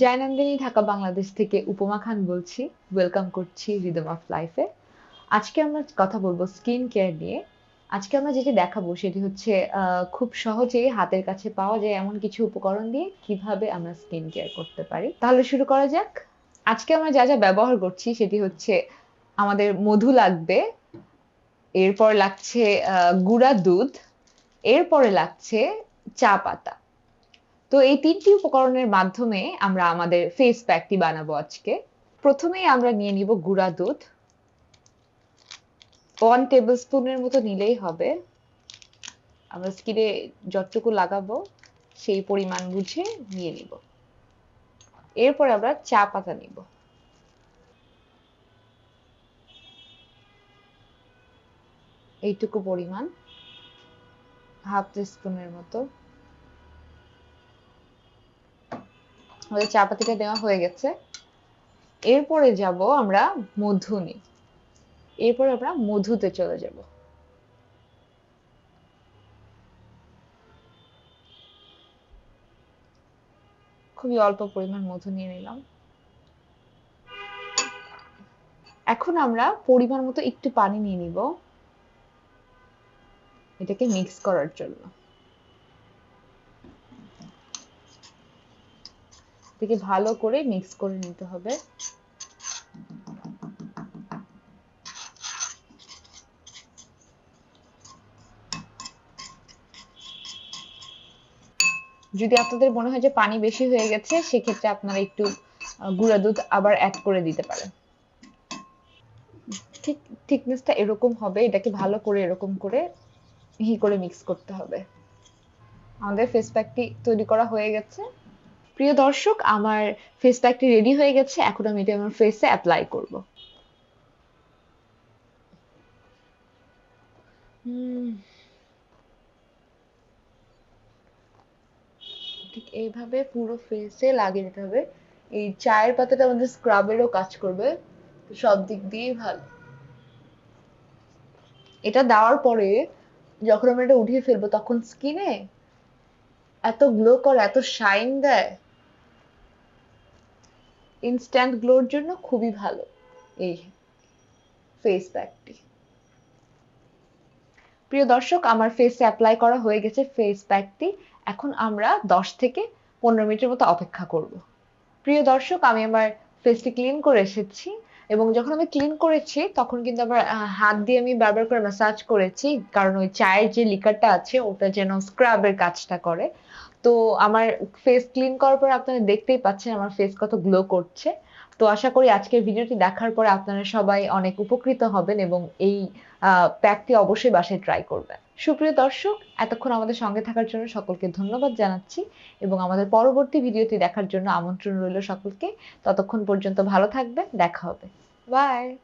জয়নন্দিনী ঢাকা বাংলাদেশ থেকে উপমা খান বলছি। ওয়েলকাম করছি রিদম অফ লাইফে আজকে আমরা কথা বলব স্কিন কেয়ার নিয়ে। আজকে আমরা যেটি দেখাবো সেটি হচ্ছে খুব সহজেই হাতের কাছে পাওয়া যায় এমন কিছু উপকরণ দিয়ে কীভাবে আমরা স্কিন কেয়ার করতে পারি। তাহলে শুরু করা যাক। আজকে আমরা যা যা ব্যবহার করছি সেটি হচ্ছে, আমাদের মধু লাগবে, এরপর লাগছে গুঁড়া দুধ, এরপরে লাগছে চা পাতা। তো এই তিনটি উপকরণের মাধ্যমে আমরা আমাদের ফেস প্যাকটি বানাবো আজকে। প্রথমেই আমরা নিয়ে নিব গুঁড়া দুধ। ওয়ান টেবিল স্পুনের মতো নিলেই হবে। আমরা স্কিনে যতটুকু লাগাবো, সেই পরিমাণ বুঝে নিয়ে নিব। এরপর আমরা চা পাতা নিব। এইটুকু পরিমাণ হাফ টি স্পুনের মতো। আমাদের চা পাতিটা দেওয়া হয়ে গেছে। এরপরে যাব আমরা মধু এরপর আমরা মধুতে চলে যাব। খুবই অল্প পরিমাণ মধু নিয়ে নিলাম। এখন আমরা পরিমাণ মতো একটু পানি নিয়ে নিব। এটাকে মিক্স করার জন্য। এটাকে ভালো করে মিক্স করে নিতে হবে। যদি আপনাদের মনে হয় যে পানি বেশি হয়ে গেছে, সেক্ষেত্রে আপনারা একটু গুঁড়া দুধ আবার অ্যাড করে দিতে পারেন। ঠিক থিকনেসটা এরকম হবে, এটাকে ভালো করে এরকম করে মিহি করে মিক্স করতে হবে। আমাদের ফেস প্যাকটি তৈরি করা হয়ে গেছে। প্রিয় দর্শক, আমার ফেস প্যাকটি রেডি হয়ে গেছে। এখন আমি এটা আমার ফেসে অ্যাপ্লাই করব। ঠিক এইভাবে পুরো ফেসে লাগিয়ে নিতে হবে। এই চায়ের পাতাটা আমাদের স্ক্রাবেরও কাজ করবে। সব দিক দিয়েই ভালো। এটা দেওয়ার পরে যখন আমরা এটা উঠিয়ে ফেলব, তখন স্কিনে এত গ্লো করে, এত শাইন দেয়। ইনস্ট্যান্ট গ্লোর জন্য খুবই ভালো এই ফেস প্যাকটি প্রিয় দর্শক, আমার ফেসে অ্যাপ্লাই করা হয়ে গেছে ফেস প্যাকটি এখন আমরা দশ থেকে পনেরো মিনিটের মতো অপেক্ষা করব। প্রিয় দর্শক, আমি আমার ফেসটি ক্লিন করে এসেছি। এবং যখন আমি ক্লিন করেছি, তখন কিন্তু আবার হাত দিয়ে আমি বারবার করে ম্যাসাজ করেছি। কারণ ওই চায়ের যে লিকারটা আছে, ওটা যেন স্ক্রাবের কাজটা করে। তো আমার ফেস ক্লিন করার পর আপনারা দেখতেই পাচ্ছেন, আমার ফেস কত গ্লো করছে। তো আশা করি আজকের ভিডিওটি দেখার পরে আপনারা সবাই অনেক উপকৃত হবেন এবং এই প্যাকটি অবশ্যই বাসায় ট্রাই করবেন। সুপ্রিয় দর্শক, এতক্ষণ আমাদের সঙ্গে থাকার জন্য সকলকে ধন্যবাদ জানাচ্ছি এবং আমাদের পরবর্তী ভিডিওটি দেখার জন্য আমন্ত্রণ রইল সকলকে। ততক্ষণ পর্যন্ত ভালো থাকবেন, দেখা হবে। Bye.